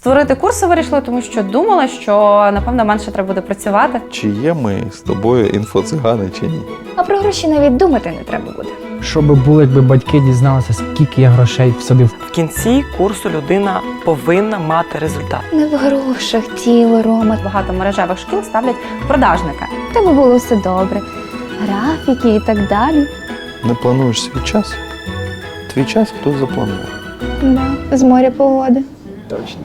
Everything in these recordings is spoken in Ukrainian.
Створити курси вирішили, тому що думала, що напевно менше треба буде працювати. Чи є ми з тобою інфоцигани чи ні? А про гроші навіть думати не треба буде. Щоб було, якби батьки дізналися, скільки я грошей всадив. В кінці курсу людина повинна мати результат. Не в грошах тіло, Рома. Багато мережевих шкіл ставлять продажника. Тебе було все добре. Графіки і так далі. Не плануєш свій час? Твій час хтось запланує. Да. З моря погоди. Точно.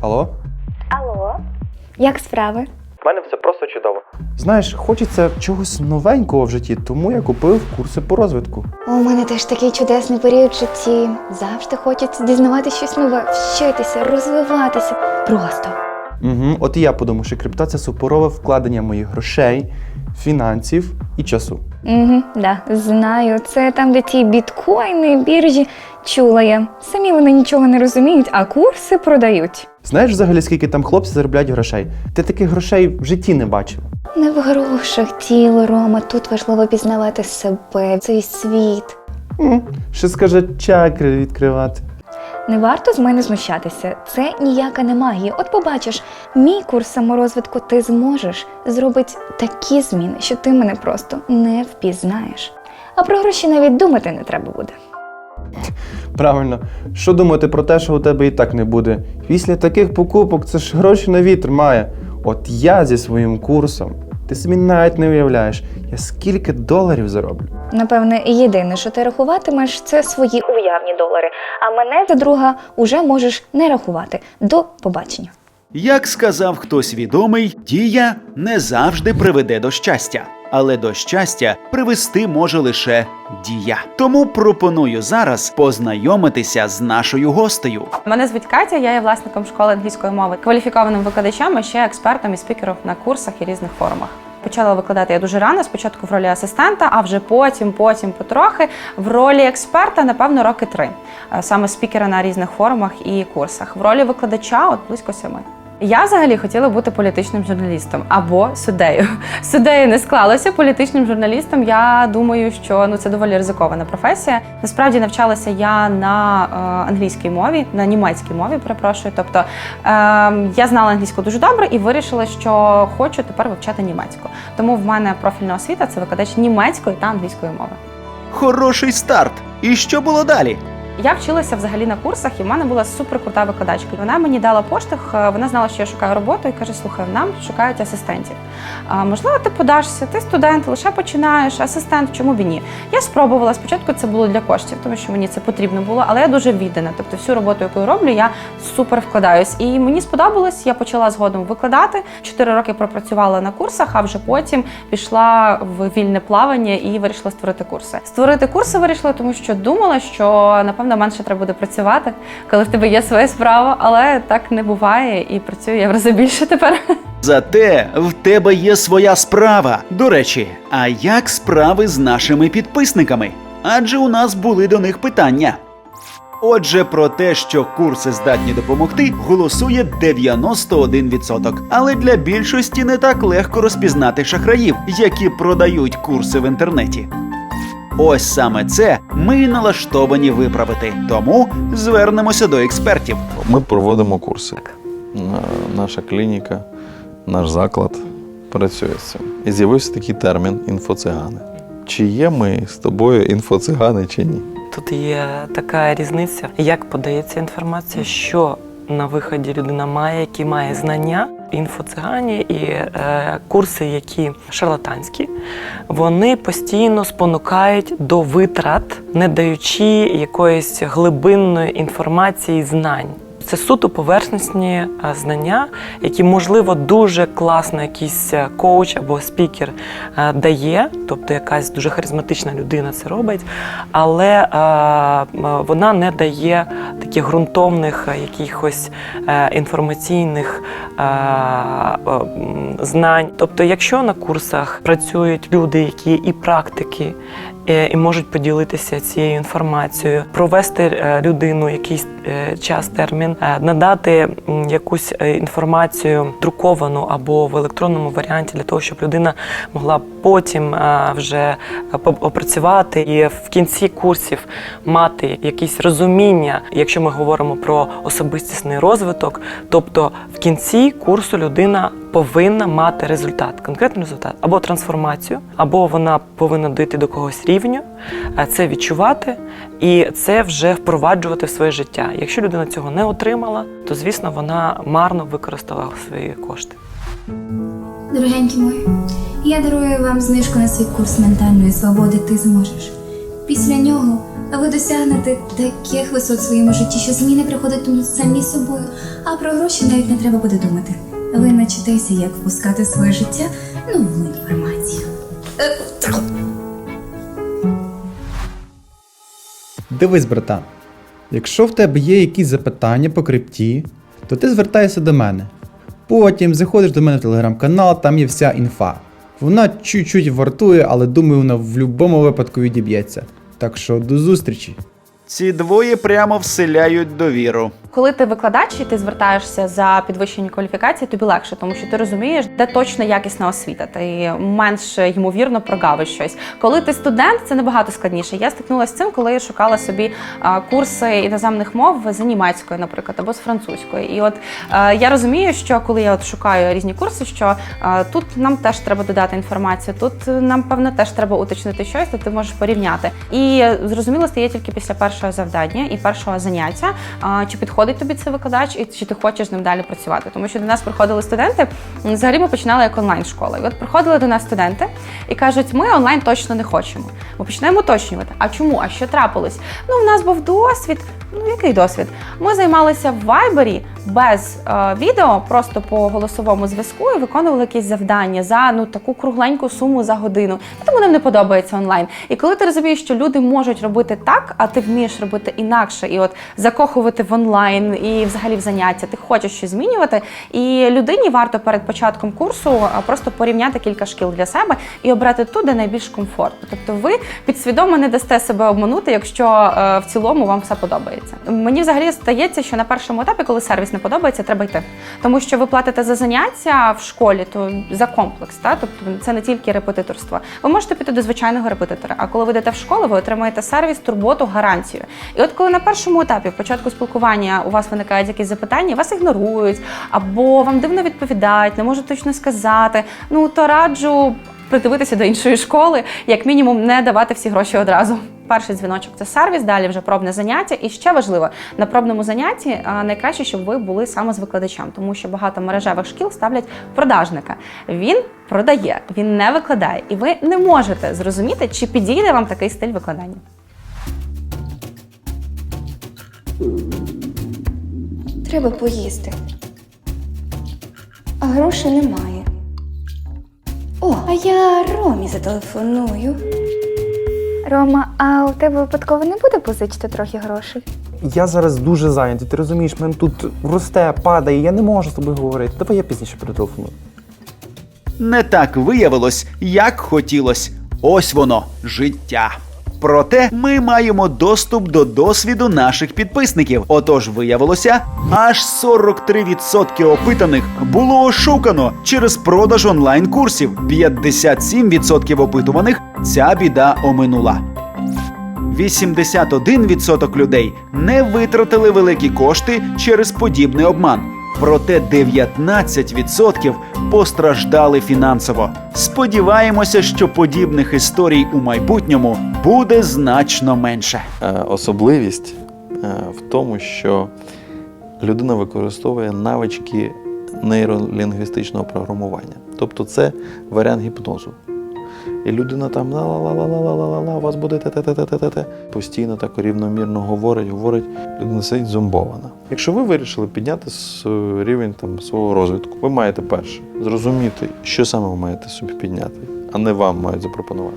Алло? Алло. Як справи? У мене все просто чудово. Знаєш, хочеться чогось новенького в житті, тому я купив курси по розвитку. У мене теж такий чудесний період в житті. Завжди хочеться дізнавати щось нове, вчитися, розвиватися. Просто. Угу. От і я подумав, що крипта це супорове вкладення моїх грошей, фінансів і часу. Угу, да, знаю. Це там, де ті біткоїни, біржі. Чула я. Самі вони нічого не розуміють, а курси продають. Знаєш взагалі, скільки там хлопці заробляють грошей? Ти таких грошей в житті не бачив. Не в грошах тіло, Рома. Тут важливо пізнавати себе, цей світ. М, Ще скаже чакри відкривати. Не варто з мене знущатися. Це ніяка не магія. От побачиш, мій курс саморозвитку ти зможеш зробити такі зміни, що ти мене просто не впізнаєш. А про гроші навіть думати не треба буде. Правильно, що думати про те, що у тебе і так не буде? Після таких покупок це ж гроші на вітер має. От я зі своїм курсом, ти собі навіть не уявляєш, я скільки доларів зароблю. Напевне, єдине, що ти рахуватимеш, це свої уявні долари. А мене за друга уже можеш не рахувати. До побачення. Як сказав хтось відомий, дія не завжди приведе до щастя, але до щастя привести може лише дія. Тому пропоную зараз познайомитися з нашою гостею. Мене звуть Катя, я є власником школи англійської мови, кваліфікованим викладачем, а ще експертом і спікером на курсах і різних форумах. Почала викладати я дуже рано, спочатку в ролі асистента, а вже потім, потім потрохи в ролі експерта, напевно, роки три. Е, Саме спікера на різних форумах і курсах. В ролі викладача от близько семи. Я взагалі хотіла бути політичним журналістом або суддею. Суддею не склалося. Політичним журналістом я думаю, що ну це доволі ризикована професія. Насправді навчалася я на е, англійській мові, на німецькій мові, перепрошую. Тобто е, я знала англійську дуже добре і вирішила, що хочу тепер вивчати німецьку. Тому в мене профільна освіта це викладач німецької та англійської мови. Хороший старт. І що було далі? Я вчилася взагалі на курсах, і в мене була суперкрута викладачка. Вона мені дала поштовх, е, вона знала, що я шукаю роботу, і каже: слухай, нам шукають асистентів. А, можливо, ти подашся, ти студент, лише починаєш, асистент, чому б ні? Я спробувала. Спочатку це було для коштів, тому що мені це потрібно було, але я дуже віддана. Тобто всю роботу, яку я роблю, я супер вкладаюсь. І мені сподобалось, я почала згодом викладати. Чотири роки пропрацювала на курсах, а вже потім пішла в вільне плавання і вирішила створити курси. Створити курси вирішила, тому що думала, що напевно менше треба буде працювати, коли в тебе є своя справа, але так не буває, і працюю я в рази більше тепер. Зате в тебе є своя справа. До речі, а як справи з нашими підписниками? Адже у нас були до них питання. Отже, про те, що курси здатні допомогти, голосує 91%. Але для більшості не так легко розпізнати шахраїв, які продають курси в інтернеті. Ось саме це ми й налаштовані виправити. Тому звернемося до експертів. Ми проводимо курси. Наша клініка, наш заклад працює з цим. І з'явився такий термін інфоцигани. Чи є ми з тобою інфоцигани чи ні? Тут є така різниця, як подається інформація, що на виході людина має, які має знання. Інфоцигані і е, курси, які шарлатанські, вони постійно спонукають до витрат, не даючи якоїсь глибинної інформації, знань. Це суто поверхностні е, знання, які, можливо, дуже класно якийсь е, коуч або спікер е, дає, тобто якась дуже харизматична людина це робить, але вона не дає таких ґрунтовних якихось інформаційних знань. Тобто, якщо на курсах працюють люди, які і практики, і можуть поділитися цією інформацією, провести е, людину якийсь е, час термін, е, надати якусь е, інформацію друковану або в електронному варіанті для того, щоб людина могла потім е, вже опрацювати і в кінці курсів мати якесь розуміння, якщо ми говоримо про особистісний розвиток, тобто в кінці курсу людина повинна мати результат, конкретний результат, або трансформацію, або вона повинна дійти до когось рівню, е, це відчувати і це вже впроваджувати в своє життя. Якщо людина цього не отримала, то звісно вона марно використала свої кошти. Дорогенькі мої, я дарую вам знижку на свій курс ментальної свободи Ти зможеш. Після нього ви досягнете таких висот в своєму житті, що зміни приходитимуть самі собою, а про гроші навіть не треба буде думати. Ви начитеся, як впускати в своє життя нову інформацію. Дивись, братан. Якщо в тебе є якісь запитання по крипті, то ти звертайся до мене. Потім заходиш до мене в телеграм-канал, там є вся інфа. Вона чуть-чуть вартує, але думаю, вона в будь-якому випадку відіб'ється. Так що до зустрічі! Ці двоє прямо вселяють довіру. Коли ти викладач і ти звертаєшся за підвищення кваліфікації, тобі легше, тому що ти розумієш, де точно якісна освіта. Ти менш ймовірно прогавиш щось. Коли ти студент, це набагато складніше. Я стикнулася з цим, коли я шукала собі курси іноземних мов за німецькою, наприклад, або з французької. І от е, я розумію, що коли я от шукаю різні курси, що е, тут нам теж треба додати інформацію, тут нам певно теж треба уточнити щось, то ти можеш порівняти. І е, зрозуміло стає тільки після першого завдання і першого заняття, чи підходить тобі цей викладач, і чи ти хочеш з ним далі працювати. Тому що до нас приходили студенти. Взагалі ми починали як онлайн-школа. І от приходили до нас студенти і кажуть, ми онлайн точно не хочемо. Ми починаємо уточнювати. А чому? А що трапилось? Ну, в нас був досвід. Ну, який досвід? Ми займалися в Вайбері без е, відео, просто по голосовому зв'язку і виконували якісь завдання за ну таку кругленьку суму за годину. Тому нам не подобається онлайн. І коли ти розумієш, що люди можуть робити так, а ти вмієш робити інакше, і от закохувати в онлайн і взагалі в заняття, ти хочеш щось змінювати. І людині варто перед початком курсу просто порівняти кілька шкіл для себе і обрати ту, де найбільш комфортно. Тобто ви підсвідомо не дасте себе обманути, якщо е, в цілому вам все подобається. Мені взагалі стається, що на першому етапі, коли сервіс не подобається, треба йти. Тому що ви платите за заняття в школі, то за комплекс, та тобто це не тільки репетиторство. Ви можете піти до звичайного репетитора. А коли ви йдете в школу, ви отримаєте сервіс, турботу, гарантію. І от коли на першому етапі, в початку спілкування, у вас виникають якісь запитання, вас ігнорують, або вам дивно відповідають, не можуть точно сказати. Ну то раджу придивитися до іншої школи, як мінімум, не давати всі гроші одразу. Перший дзвіночок це сервіс, далі вже пробне заняття. І ще важливо, на пробному занятті найкраще, щоб ви були саме з викладачем, тому що багато мережевих шкіл ставлять продажника. Він продає, він не викладає, і ви не можете зрозуміти, чи підійде вам такий стиль викладання. Треба поїсти. А грошей немає. О, а я Ромі зателефоную. Рома, а у тебе випадково не буде позичити трохи грошей? Я зараз дуже зайнятий, ти розумієш, мене тут росте, падає, я не можу з тобою говорити. Давай я пізніше перетелефоную. Не так виявилось, як хотілось. Ось воно життя. Проте ми маємо доступ до досвіду наших підписників. Отож, виявилося, аж 43% опитаних було ошукано через продаж онлайн-курсів. 57% опитуваних ця біда оминула. 81% людей не витратили великі кошти через подібний обман. Проте 19% постраждали фінансово. Сподіваємося, що подібних історій у майбутньому буде значно менше. Е, Особливість е, в тому, що людина використовує навички нейролінгвістичного програмування. Тобто це варіант гіпнозу. І людина там ла-ла-ла-ла-ла-ла-ла-ла, у вас буде те-те-те-те-те. Постійно так рівномірно говорить, говорить, людина сидить зомбована. Якщо ви вирішили підняти рівень там, свого розвитку, ви маєте перше зрозуміти, що саме ви маєте собі підняти, а не вам мають запропонувати.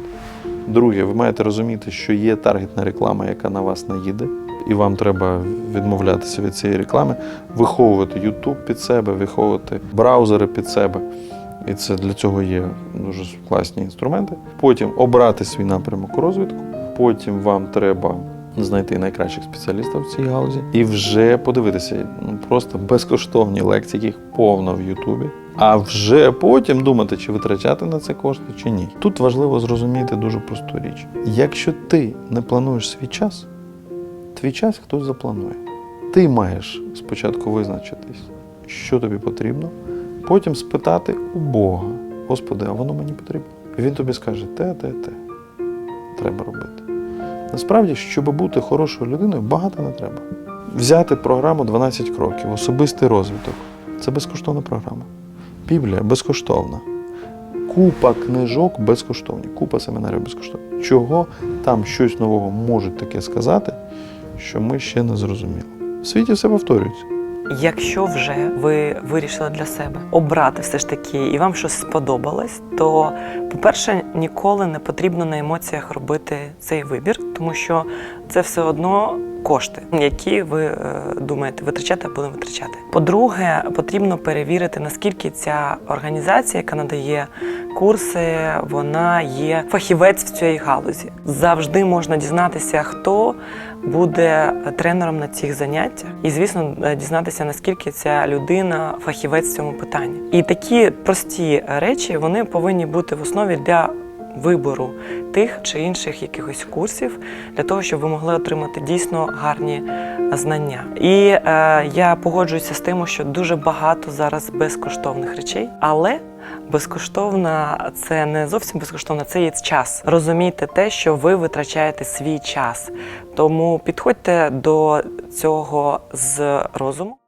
Друге, ви маєте розуміти, що є таргетна реклама, яка на вас не їде, і вам треба відмовлятися від цієї реклами, виховувати YouTube під себе, виховувати браузери під себе. І це для цього є дуже класні інструменти. Потім обрати свій напрямок розвитку. Потім вам треба знайти найкращих спеціалістів в цій галузі і вже подивитися ну, просто безкоштовні лекції, яких повно в Ютубі. А вже потім думати, чи витрачати на це кошти, чи ні. Тут важливо зрозуміти дуже просту річ: якщо ти не плануєш свій час, твій час хтось запланує. Ти маєш спочатку визначитись, що тобі потрібно, потім спитати у Бога: Господи, а воно мені потрібно? І він тобі скаже: те, те, те. Треба робити. Насправді, щоб бути хорошою людиною, багато не треба. Взяти програму 12 кроків, особистий розвиток це безкоштовна програма. Біблія безкоштовна. Купа книжок безкоштовні, купа семінарів безкоштовні. Чого там щось нового можуть таке сказати, що ми ще не зрозуміли. В світі все повторюється. Якщо вже ви вирішили для себе обрати все ж таки і вам щось сподобалось, то, по-перше, ніколи не потрібно на емоціях робити цей вибір, тому що це все одно кошти, які ви е, думаєте витрачати або не витрачати. По-друге, потрібно перевірити, наскільки ця організація, яка надає курси, вона є фахівець в цій галузі. Завжди можна дізнатися, хто буде тренером на цих заняттях, і звісно, дізнатися наскільки ця людина фахівець в цьому питанні. І такі прості речі вони повинні бути в основі для вибору тих чи інших якихось курсів для того, щоб ви могли отримати дійсно гарні знання. І е, я погоджуюся з тим, що дуже багато зараз безкоштовних речей, але безкоштовна це не зовсім безкоштовна, це є час. Розумійте те, що ви витрачаєте свій час. Тому підходьте до цього з розуму.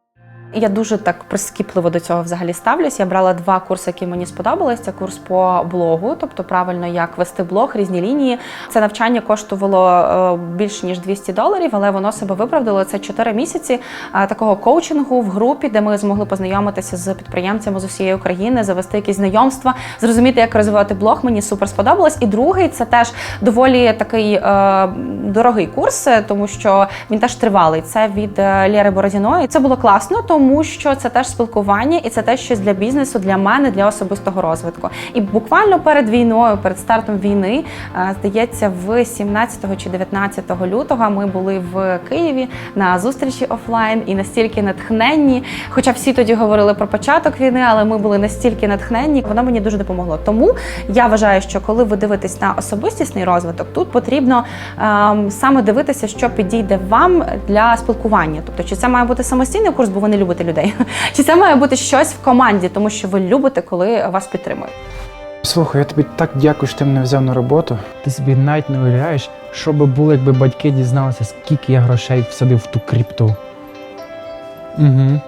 Я дуже так прискіпливо до цього взагалі ставлюсь. Я брала два курси, які мені сподобались. Це курс по блогу, тобто правильно як вести блог, різні лінії. Це навчання коштувало е, більш ніж 200 доларів, але воно себе виправдало. Це 4 місяці е, такого коучингу в групі, де ми змогли познайомитися з підприємцями з усієї України, завести якісь знайомства, зрозуміти, як розвивати блог. Мені супер сподобалось. І другий це теж доволі такий е, дорогий курс, е, тому що він теж тривалий. Це від Лєри Бородіної. Це було класно, тому що це теж спілкування, і це теж щось для бізнесу, для мене, для особистого розвитку. І буквально перед війною, перед стартом війни, е, здається, в 17 чи 19 лютого ми були в Києві на зустрічі офлайн і настільки натхненні. Хоча всі тоді говорили про початок війни, але ми були настільки натхненні, воно мені дуже допомогло. Тому я вважаю, що коли ви дивитесь на особистісний розвиток, тут потрібно ем, саме дивитися, що підійде вам для спілкування. Тобто, чи це має бути самостійний курс, бо ви не любите людей, чи це має бути щось в команді, тому що ви любите, коли вас підтримують. Слухай, я тобі так дякую, що ти мене взяв на роботу. Ти собі навіть не уявляєш, що би було, якби батьки дізналися, скільки я грошей всадив в ту кріпту. Угу.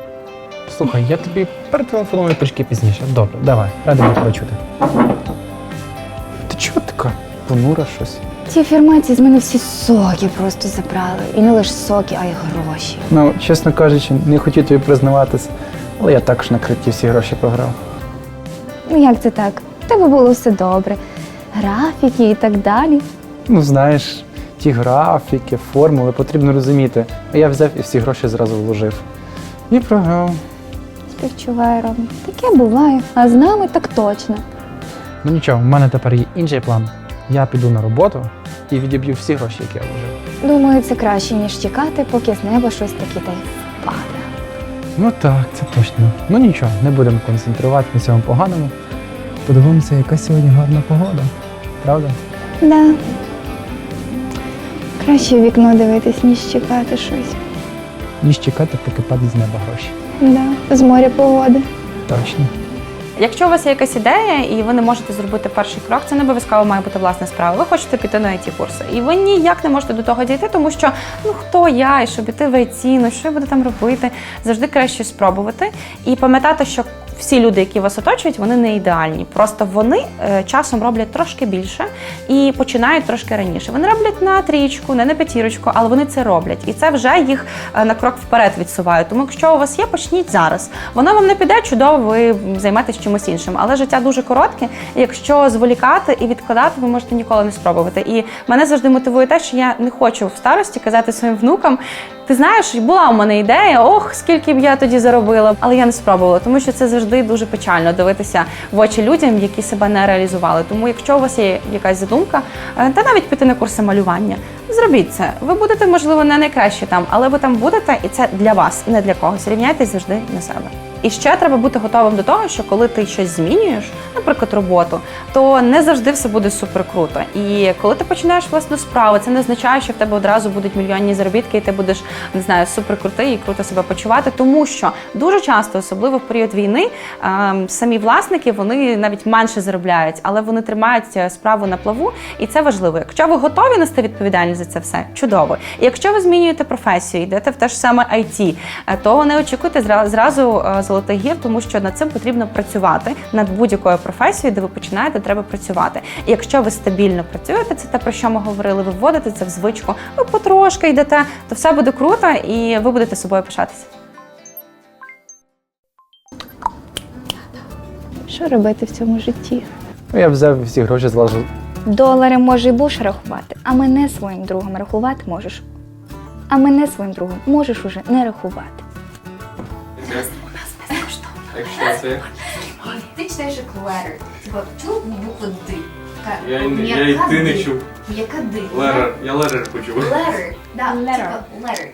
Слухай, я тобі перетелефоную трішки пізніше. Добре, давай, радий тебе чути. Ти чого така понура щось? Ці афірмації з мене всі соки просто забрали. І не лише соки, а й гроші. Ну, чесно кажучи, не хотів тобі признаватись, але я також на крипті всі гроші програв. Ну як це так? В тебе було все добре. Графіки і так далі. Ну, знаєш, ті графіки, формули потрібно розуміти. А я взяв і всі гроші зразу вложив. І програв. Співчуваю, Рома. Таке буває. А з нами так точно. Ну нічого, в мене тепер є інший план. Я піду на роботу і відіб'ю всі гроші, які я вложив. Думаю, це краще, ніж чекати, поки з неба щось таке та й впаде. Ну так, це точно. Ну нічого, не будемо концентрувати на цьому поганому. Подивимося, яка сьогодні гарна погода. Правда? Да. Краще в вікно дивитись, ніж чекати щось. Ніж чекати, поки падуть з неба гроші. Да. З моря погоди. Точно. Якщо у вас є якась ідея і ви не можете зробити перший крок, це не обов'язково має бути власна справа. Ви хочете піти на it курси, і ви ніяк не можете до того дійти, тому що ну хто я, і щоб іти в IT, ну що я буду там робити? Завжди краще спробувати і пам'ятати, що всі люди, які вас оточують, вони не ідеальні. Просто вони е, часом роблять трошки більше і починають трошки раніше. Вони роблять на трічку, не на п'ятірочку, але вони це роблять, і це вже їх е, на крок вперед відсуває. Тому, якщо у вас є, почніть зараз. Воно вам не піде чудово, ви займаєтесь чимось іншим. Але життя дуже коротке. Якщо зволікати і відкладати, ви можете ніколи не спробувати. І мене завжди мотивує те, що я не хочу в старості казати своїм внукам. Ти знаєш, була у мене ідея, ох, скільки б я тоді заробила, але я не спробувала, тому що це завжди дуже печально дивитися в очі людям, які себе не реалізували. Тому, якщо у вас є якась задумка, е, та навіть піти на курси малювання, зробіть це. Ви будете, можливо, не найкраще там, але ви там будете, і це для вас, не для когось. Рівняйтесь завжди на себе. І ще треба бути готовим до того, що коли ти щось змінюєш, наприклад, роботу, то не завжди все буде супер круто. І коли ти починаєш власну справу, це не означає, що в тебе одразу будуть мільйонні заробітки, і ти будеш не знаю, супер крутий і круто себе почувати. Тому що дуже часто, особливо в період війни, ем, самі власники вони навіть менше заробляють, але вони тримають е, справу на плаву, і це важливо. Якщо ви готові нести відповідальність за це все, чудово. І якщо ви змінюєте професію, йдете в те ж саме IT, е, то не очікуйте зра- зразу е, тому що над цим потрібно працювати. Над будь-якою професією, де ви починаєте, треба працювати. І якщо ви стабільно працюєте, це те про що ми говорили, ви вводите це в звичку, ви потрошки йдете, то все буде круто, і ви будете собою пишатися. Що робити в цьому житті? Ну, я взяв всі гроші злажу. Долари може й будеш рахувати, а мене своїм другом рахувати можеш. А мене своїм другом можеш уже не рахувати. Ти читаєш як letter. Типа, чув букву Д? Така Я й не- я й ти не чув. М'яка Д. Лерер, я лерер почув. Letter. Да, Letter. типа letter.